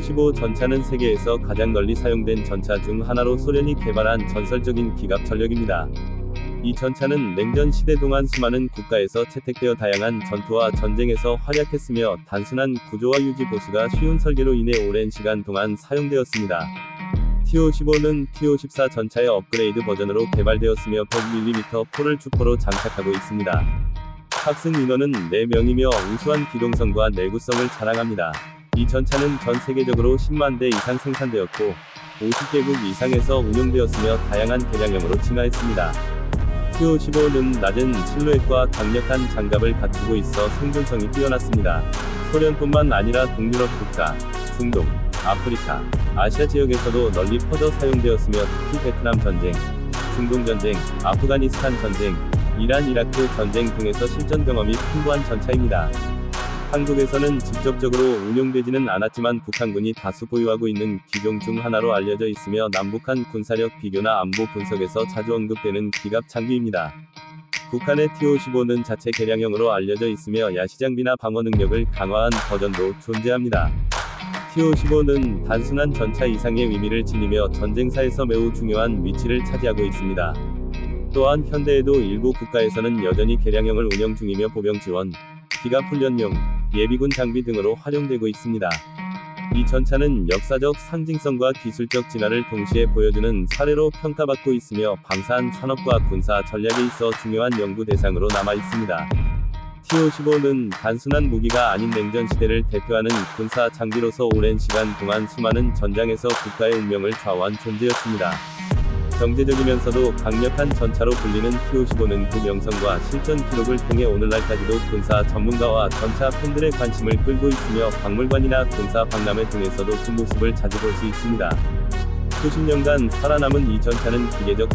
T-55 전차는 세계에서 가장 널리 사용된 전차 중 하나로 소련이 개발한 전설적인 기갑 전력입니다. 이 전차는 냉전 시대 동안 수많은 국가에서 채택되어 다양한 전투와 전쟁에서 활약했으며 단순한 구조와 유지 보수가 쉬운 설계로 인해 오랜 시간 동안 사용되었습니다. T-55는 T-54 전차의 업그레이드 버전으로 개발되었으며 100mm 포를 주포로 장착하고 있습니다. 탑승 인원은 4명이며 우수한 기동성과 내구성을 자랑합니다. 이 전차는 전 세계적으로 10만 대 이상 생산되었고 50개국 이상에서 운용되었으며 다양한 개량형으로 진화했습니다. T-55는 낮은 실루엣과 강력한 장갑을 갖추고 있어 생존성이 뛰어났습니다. 소련뿐만 아니라 동유럽 국가, 중동, 아프리카, 아시아 지역에서도 널리 퍼져 사용되었으며 특히 베트남 전쟁, 중동 전쟁, 아프가니스탄 전쟁, 이란 이라크 전쟁 등에서 실전 경험이 풍부한 전차입니다. 한국에서는 직접적으로 운용되지는 않았지만 북한군이 다수 보유하고 있는 기종 중 하나로 알려져 있으며 남북한 군사력 비교나 안보 분석에서 자주 언급되는 기갑 장비입니다. 북한의 T-55는 자체 개량형으로 알려져 있으며 야시장비나 방어 능력을 강화한 버전도 존재합니다. T-55는 단순한 전차 이상의 의미를 지니며 전쟁사에서 매우 중요한 위치를 차지하고 있습니다. 또한 현대에도 일부 국가에서는 여전히 개량형을 운영 중이며 보병 지원, 기갑 훈련용, 예비군 장비 등으로 활용되고 있습니다. 이 전차는 역사적 상징성과 기술적 진화를 동시에 보여주는 사례로 평가받고 있으며 방산 산업과 군사 전략에 있어 중요한 연구 대상으로 남아 있습니다. T-55는 단순한 무기가 아닌 냉전 시대를 대표하는 군사 장비로서 오랜 시간 동안 수많은 전장에서 국가의 운명을 좌우한 존재였습니다. 경제적이면서도 강력한 전차로 불리는 T-55는 그 명성과 실전 기록을 통해 오늘날까지도 군사 전문가와 전차 팬들의 관심을 끌고 있으며 박물관이나 군사 박람회 등에서도 그 모습을 자주 볼 수 있습니다. 수십 년간 살아남은 이 전차는 기계적